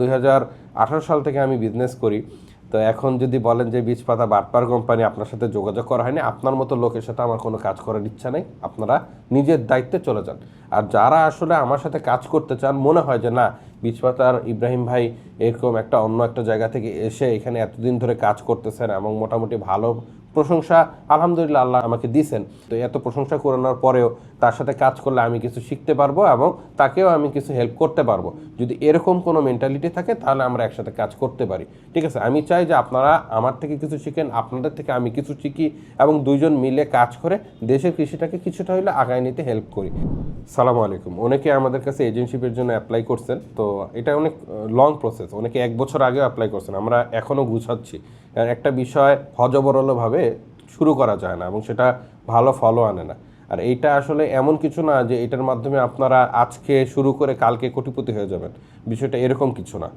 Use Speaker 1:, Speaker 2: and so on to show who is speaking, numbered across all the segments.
Speaker 1: দুই হাজার আঠারো সাল থেকে আমি বিজনেস করি। তো এখন যদি বলেন যে বীজ পাতা বাটপার কোম্পানি আপনার সাথে যোগাযোগ করা হয়নি, আপনার মতো লোকের সাথে আমার কোনো কাজ করার ইচ্ছা নেই। আপনারা নিজের দায়িত্বে চলে যান। আর যারা আসলে আমার সাথে কাজ করতে চান, মনে হয় যে না বীজ পাতার ইব্রাহিম ভাই এরকম একটা অন্য একটা জায়গা থেকে এসে এখানে এতদিন ধরে কাজ করতেছেন এবং মোটামুটি ভালো প্রশংসা আলহামদুলিল্লাহ আল্লাহ আমাকে দিছেন তো এত প্রশংসা করানোর পরেও তার সাথে কাজ করলে আমি কিছু শিখতে পারব এবং তাকেও আমি কিছু হেল্প করতে পারব। যদি এরকম কোনো মেন্টালিটি থাকে, তাহলে আমরা একসাথে কাজ করতে পারি। ঠিক আছে? আমি চাই যে আপনারা আমার থেকে কিছু শিখেন, আপনাদের থেকে আমি কিছু শিখি এবং দুইজন মিলে কাজ করে দেশের কৃষিটাকে কিছুটা হলে আগায় নিতে হেল্প করি। সালাম আলাইকুম। অনেকে আমাদের কাছে এজেন্টশিপের জন্য অ্যাপ্লাই করছেন। তো এটা অনেক লং প্রসেস অনেকে এক বছর আগেও অ্যাপ্লাই করছেন। আমরা এখনও গুছাচ্ছি। একটা বিষয় হজবরলভাবে শুরু করা যায় না এবং সেটা ভালো ফলো আনে না। আর এইটা আসলে এমন কিছু না যে এটার মাধ্যমে আপনারা আজকে শুরু করে কালকে কোটিপতি হয়ে যাবেন। বিষয়টা এরকম কিছু না।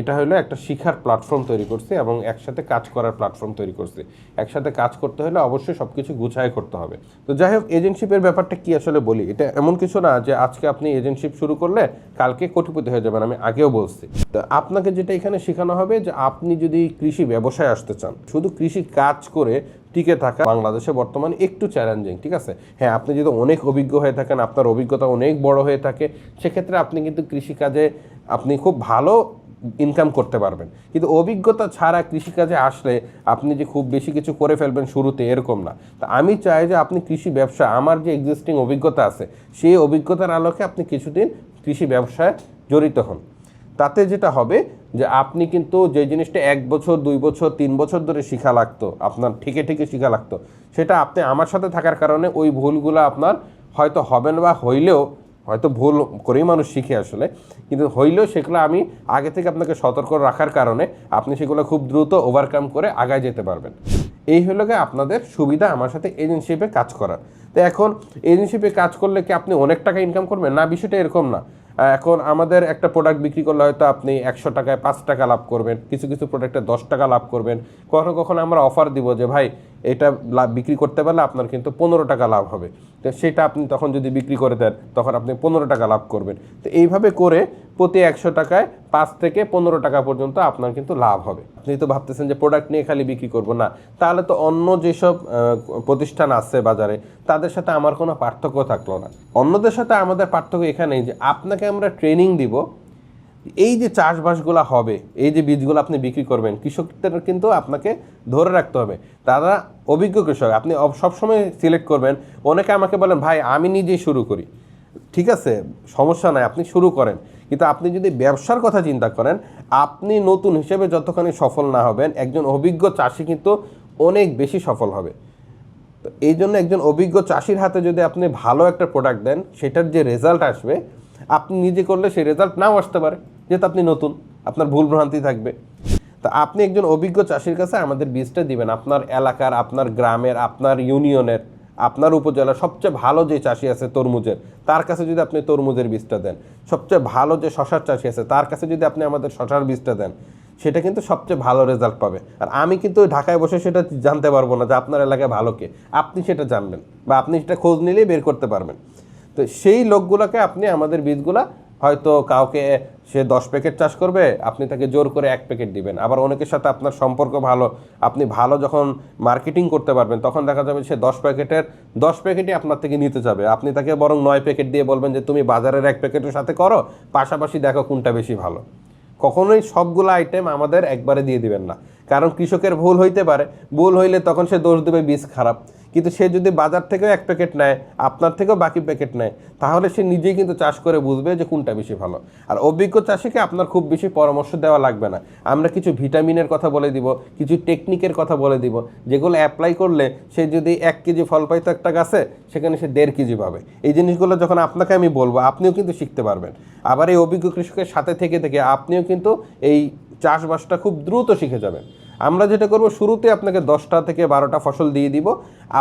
Speaker 1: এটা হলো একটা শিখার প্ল্যাটফর্ম তৈরি করছে এবং একসাথে কাজ করার প্ল্যাটফর্ম তৈরি করছে। একসাথে কাজ করতে হলে অবশ্যই সব কিছু গুছায় করতে হবে। তো যাই হোক এজেন্টশিপের ব্যাপারটা কি আসলে বলি? এটা এমন কিছু না যে আজকে আপনি এজেন্টশিপ শুরু করলে কালকে কোটিপতি হয়ে যাবেন, আমি আগেও বলছি। তো আপনাকে যেটা এখানে শেখানো হবে যে আপনি যদি কৃষি ব্যবসায় আসতে চান, শুধু কৃষি কাজ করে টিকে থাকা বাংলাদেশে বর্তমানে একটু চ্যালেঞ্জিং ঠিক আছে? হ্যাঁ আপনি যদি অনেক অভিজ্ঞ হয়ে থাকেন, আপনার অভিজ্ঞতা অনেক বড় হয়ে থাকে, সেক্ষেত্রে আপনি কিন্তু কৃষিকাজে আপনি খুব ভালো ইনকাম করতে পারবেন। কিন্তু অভিজ্ঞতা ছাড়া কৃষিকাজে আসলে আপনি যে খুব বেশি কিছু করে ফেলবেন শুরুতে এরকম না। তা আমি চাই যে আপনি কৃষি ব্যবসা, আমার যে এক্সিস্টিং অভিজ্ঞতা আছে, সেই অভিজ্ঞতার আলোকে আপনি কিছুদিন কৃষি ব্যবসায় জড়িত হন। তাতে যেটা হবে যে আপনি কিন্তু যে জিনিসটা এক বছর, দুই বছর, তিন বছর ধরে শিখা লাগতো, আপনার ঠিকে ঠিকে শিখা লাগতো, সেটা আপনি আমার সাথে থাকার কারণে ওই ভুলগুলো আপনার হয়তো হবেন বা হইলেও হয়তো ভুল করেই মানুষ শিখে আসলে। কিন্তু হইলেও সেগুলো আমি আগে থেকে আপনাকে সতর্ক রাখার কারণে আপনি সেগুলো খুব দ্রুত ওভারকাম করে আগায় যেতে পারবেন। এই হলো গিয়ে আপনাদের সুবিধা আমার সাথে এজেন্সিপে কাজ করার। তো এখন এজেন্সিপে কাজ করলে কি আপনি অনেক টাকা ইনকাম করবেন? না, বিষয়টা এরকম না। এখন আমাদের একটা প্রোডাক্ট বিক্রি করলে হয়তো আপনি একশো টাকায় পাঁচ টাকা লাভ করবেন, কিছু কিছু প্রোডাক্টে দশ টাকা লাভ করবেন। কখনো কখনো আমরা অফার দিব যে, ভাই এটা লাভ, বিক্রি করতে পারলে আপনার কিন্তু পনেরো টাকা লাভ হবে। তো সেটা আপনি তখন যদি বিক্রি করে দেন, তখন আপনি পনেরো টাকা লাভ করবেন। তো এইভাবে করে প্রতি একশো টাকায় পাঁচ থেকে পনেরো টাকা পর্যন্ত আপনার কিন্তু লাভ হবে। আপনি তো ভাবতেছেন যে প্রোডাক্ট নিয়ে খালি বিক্রি করব না। তাহলে তো অন্য যেসব প্রতিষ্ঠান আছে বাজারে, তাদের সাথে আমার কোনো পার্থক্য থাকল না। অন্যদের সাথে আমাদের পার্থক্য এখানেই যে, আপনাকে আমরা ট্রেনিং দিব এই যে চাষবাসগুলো হবে, এই যে বীজগুলো আপনি বিক্রি করবেন, কৃষকদের কিন্তু আপনাকে ধরে রাখতে হবে। তারা অভিজ্ঞ কৃষক, আপনি সবসময় সিলেক্ট করবেন। অনেকে আমাকে বলেন, ভাই, আমি নিজেই শুরু করি। ঠিক আছে, সমস্যা নাই, আপনি শুরু করেন। কিন্তু আপনি যদি ব্যবসার কথা চিন্তা করেন, আপনি নতুন হিসেবে যতখানি সফল না হবেন, একজন অভিজ্ঞ চাষি কিন্তু অনেক বেশি সফল হবে। তো এই জন্য একজন অভিজ্ঞ চাষির হাতে যদি আপনি ভালো একটা প্রোডাক্ট দেন, সেটার যে রেজাল্ট আসবে আপনি নিজে করলে সেই রেজাল্ট নাও আসতে পারে, যেহেতু আপনি নতুন, আপনার ভুল ভ্রান্তি থাকবে। তা আপনি একজন অভিজ্ঞ চাষির কাছে আমাদের বীজটা দিবেন। আপনার এলাকার, আপনার গ্রামের, আপনার ইউনিয়নের, আপনার উপজেলার সবচেয়ে ভালো যে চাষি আছে তরমুজের, তার কাছে যদি আপনি তরমুজের বীজটা দেন, সবচেয়ে ভালো যে শশার চাষি আছে, তার কাছে যদি আপনি আমাদের শশার বীজটা দেন, সেটা কিন্তু সবচেয়ে ভালো রেজাল্ট পাবে। আর আমি কিন্তু ঢাকায় বসে সেটা জানতে পারব না যে আপনার এলাকায় ভালো কে। আপনি সেটা জানবেন বা আপনি সেটা খোঁজ নিলেই বের করতে পারবেন। তো সেই লোকগুলোকে আপনি আমাদের বীজগুলা হয়তো কাউকে সে দশ প্যাকেট চাষ করবে, আপনি তাকে জোর করে এক প্যাকেট দিবেন। আবার অনেকের সাথে আপনার সম্পর্ক ভালো, আপনি ভালো যখন মার্কেটিং করতে পারবেন, তখন দেখা যাবে সে দশ প্যাকেটের, দশ প্যাকেটই আপনার থেকে নিতে যাবে। আপনি তাকে বরং নয় প্যাকেট দিয়ে বলবেন যে, তুমি বাজারের এক প্যাকেটের সাথে করো, পাশাপাশি দেখো কোনটা বেশি ভালো। কখনোই সবগুলো আইটেম আমাদের একবারে দিয়ে দিবেন না। কারণ কৃষকের ভুল হইতে পারে। ভুল হইলে তখন সে দোষ দেবে বীজ খারাপ। কিন্তু সে যদি বাজার থেকেও এক প্যাকেট নেয়, আপনার থেকেও বাকি প্যাকেট নেয়, তাহলে সে নিজেই কিন্তু চাষ করে বুঝবে যে কোনটা বেশি ভালো। আর অভিজ্ঞ চাষিকে আপনার খুব বেশি পরামর্শ দেওয়া লাগবে না। আমরা কিছু ভিটামিনের কথা বলে দিব, কিছু টেকনিকের কথা বলে দিব, যেগুলো অ্যাপ্লাই করলে সে যদি এক কেজি ফল পাইতো একটা গাছে, সেখানে সে দেড় কেজি পাবে। এই জিনিসগুলো যখন আপনাকে আমি বলব, আপনিও কিন্তু শিখতে পারবেন। আবার এই অভিজ্ঞ কৃষকের সাথে থেকে থেকে আপনিও কিন্তু এই চাষবাসটা খুব দ্রুত শিখে যাবেন। আমরা যেটা করব, শুরুতে আপনাকে দশটা থেকে বারোটা ফসল দিয়ে দিব।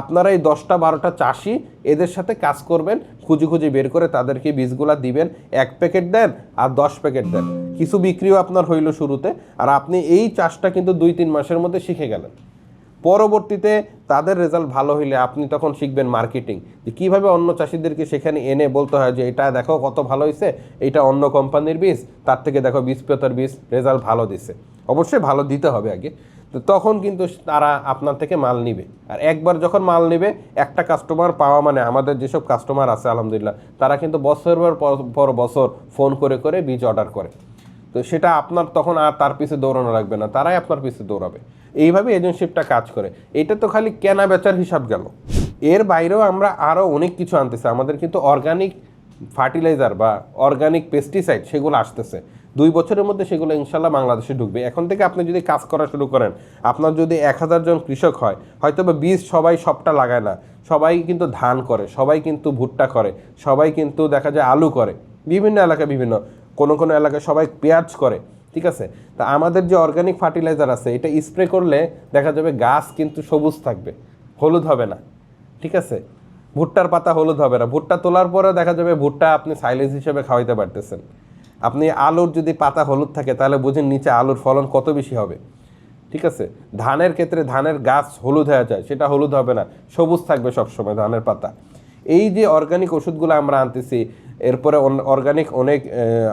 Speaker 1: আপনারা এই দশটা, বারোটা চাষি এদের সাথে কাজ করবেন, খুঁজে খুঁজে বের করে তাদেরকে বীজগুলা দিবেন, এক প্যাকেট দেন আর দশ প্যাকেট দেন। কিছু বিক্রিও আপনার হইল শুরুতে আর আপনি এই চাষটা কিন্তু দুই, তিন মাসের মধ্যে শিখে গেলেন। পরবর্তীতে তাদের রেজাল্ট ভালো হইলে আপনি তখন শিখবেন মার্কেটিং, যে কীভাবে অন্য চাষিদেরকে সেখানে এনে বলতে হয় যে, এটা দেখো কত ভালো হয়েছে এটা অন্য কোম্পানির বীজ, তার থেকে দেখো বীজ পেতার বীজ রেজাল্ট ভালো দিছে। অবশ্যই ভালো দিতে হবে আগে। তো তখন কিন্তু তারা আপনার থেকে মাল নিবে। আর একবার যখন মাল নেবে, একটা কাস্টমার পাওয়া মানে আমাদের যেসব কাস্টমার আছে, আলহামদুলিল্লাহ, তারা কিন্তু বছর পর পর বছর ফোন করে করে বীজ অর্ডার করে। তো সেটা আপনার তখন আর তার পিছে দৌড়ানো লাগবে না, তারাই আপনার পিছে দৌড়াবে। এইভাবে এজেন্টশিপটা কাজ করে। এটা তো খালি কেনা বেচার হিসাব গেল। এর বাইরেও আমরা আরও অনেক কিছু আনতেছি। আমাদের কিন্তু অর্গানিক ফার্টিলাইজার বা অর্গানিক পেস্টিসাইড সেগুলো আসতেছে। দুই বছরের মধ্যে সেগুলো ইনশাল্লাহ বাংলাদেশে ঢুকবে। এখন থেকে আপনি যদি কাজ করা শুরু করেন, আপনার যদি এক হাজার জন কৃষক হয় হয়তো বা বীজ সবাই সবটা লাগায় না, সবাই কিন্তু ধান করে, সবাই কিন্তু ভুট্টা করে, সবাই কিন্তু দেখা যায় আলু করে, বিভিন্ন এলাকায় বিভিন্ন, কোনো কোনো এলাকায় সবাই পেঁয়াজ করে, ঠিক আছে? তা আমাদের যে অর্গানিক ফার্টিলাইজার আছে, এটা স্প্রে করলে দেখা যাবে গাছ কিন্তু সবুজ থাকবে, হলুদ হবে না, ঠিক আছে? ভুট্টার পাতা হলুদ হবে না, ভুট্টা তোলার পরে দেখা যাবে ভুট্টা আপনি সাইলেজ হিসেবে খাওয়াইতে পারতেছেন। আপনি আলুর যদি পাতা হলুদ থাকে, তাহলে বুঝেন নিচে আলুর ফলন কত বেশি হবে। ঠিক আছে? ধানের ক্ষেত্রে ধানের গাছ হলুদ হয়ে যায়, সেটা হলুদ হবে না, সবুজ থাকবে সবসময় ধানের পাতা। এই যে অর্গানিক ওষুধগুলো আমরা আনতেছি, এরপরে অর্গানিক অনেক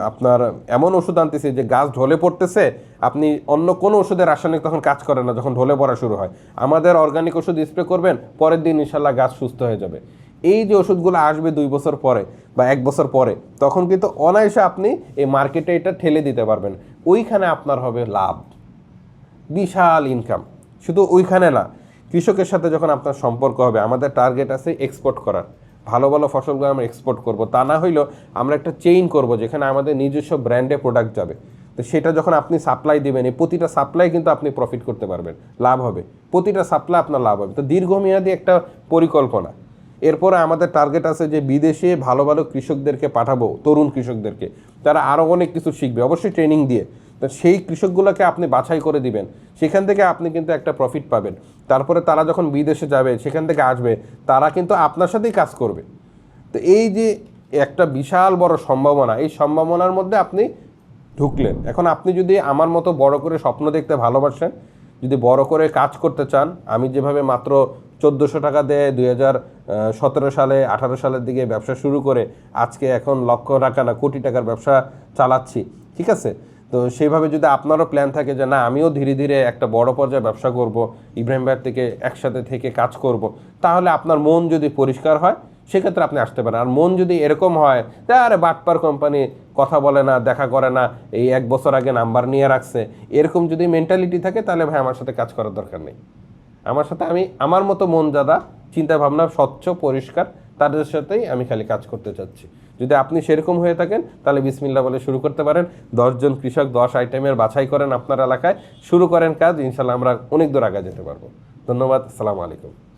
Speaker 1: আপনার এমন ওষুধ আনতেছি যে গাছ ঢলে পড়তেছে, আপনি অন্য কোনো ওষুধের রাসায়নিক তখন কাজ করে না, যখন ঢলে পড়া শুরু হয়। আমাদের অর্গানিক ওষুধ স্প্রে করবেন, পরের দিন ইনশাল্লাহ গাছ সুস্থ হয়ে যাবে। এই যে ওষুধগুলো আসবে দুই বছর পরে বা এক বছর পরে, তখন কিন্তু অনায়াসে আপনি এই মার্কেটে এটা ঠেলে দিতে পারবেন। ওইখানে আপনার হবে লাভ। বিশাল ইনকাম শুধু ওইখানে না, কৃষকের সাথে যখন আপনার সম্পর্ক হবে, আমাদের টার্গেট আছে এক্সপোর্ট করার। ভালো ভালো ফসলগুলো আমরা এক্সপোর্ট করব। তা না হইলেও আমরা একটা চেইন করব যেখানে আমাদের নিজস্ব ব্র্যান্ডে প্রোডাক্ট যাবে। তো সেটা যখন আপনি সাপ্লাই দেবেন, এই প্রতিটা সাপ্লাই কিন্তু আপনি প্রফিট করতে পারবেন। লাভ হবে। প্রতিটা সাপ্লাই আপনার লাভ হবে। তো দীর্ঘমেয়াদী একটা পরিকল্পনা। এরপরে আমাদের টার্গেট আছে যে বিদেশে ভালো ভালো কৃষকদেরকে পাঠাবো, তরুণ কৃষকদেরকে। তারা আরও অনেক কিছু শিখবে, অবশ্যই ট্রেনিং দিয়ে। তো সেই কৃষকগুলোকে আপনি বাছাই করে দিবেন। সেখান থেকে আপনি কিন্তু একটা প্রফিট পাবেন। তারপরে তারা যখন বিদেশে যাবে, সেখান থেকে আসবে, তারা কিন্তু আপনার সাথেই কাজ করবে। তো এই যে একটা বিশাল বড় সম্ভাবনা, এই সম্ভাবনার মধ্যে আপনি ঢুকলেন। এখন আপনি যদি আমার মতো বড় করে স্বপ্ন দেখতে ভালোবাসেন, যদি বড় করে কাজ করতে চান, আমি যেভাবে মাত্র চোদ্দোশো টাকা দিয়ে দুই হাজার সতেরো সালে, আঠারো সালের দিকে ব্যবসা শুরু করে আজকে এখন লক্ষ টাকা না কোটি টাকার ব্যবসা চালাচ্ছি, ঠিক আছে? তো সেইভাবে যদি আপনারও প্ল্যান থাকে যে না, আমিও ধীরে ধীরে একটা বড় পর্যায়ে ব্যবসা করব, ইব্রাহিম ভাইয়ের থেকে একসাথে থেকে কাজ করব, তাহলে আপনার মন যদি পরিষ্কার হয়, সেক্ষেত্রে আপনি আসতে পারেন। আর মন যদি এরকম হয় যে, আরে বাটপার কোম্পানি কথা বলে না, দেখা করে না, এই এক বছর আগে নাম্বার নিয়ে রাখছে, এরকম যদি মেন্টালিটি থাকে, তাহলে ভাই আমার সাথে কাজ করার দরকার নেই। আমার সাথে আমি, আমার মতো মন যারা চিন্তা ভাবনা স্বচ্ছ, পরিষ্কার, তাদের সাথেই আমি খালি কাজ করতে চাচ্ছি। যদি আপনি সেরকম হয়ে থাকেন, তাহলে বিসমিল্লা বলে শুরু করতে পারেন। দশজন কৃষক, দশ আইটেমের বাছাই করেন আপনার এলাকায়। শুরু করেন কাজ ইনশাল্লাহ আমরা অনেক দূর আগে যেতে পারব। ধন্যবাদ, আসসালামু আলাইকুম।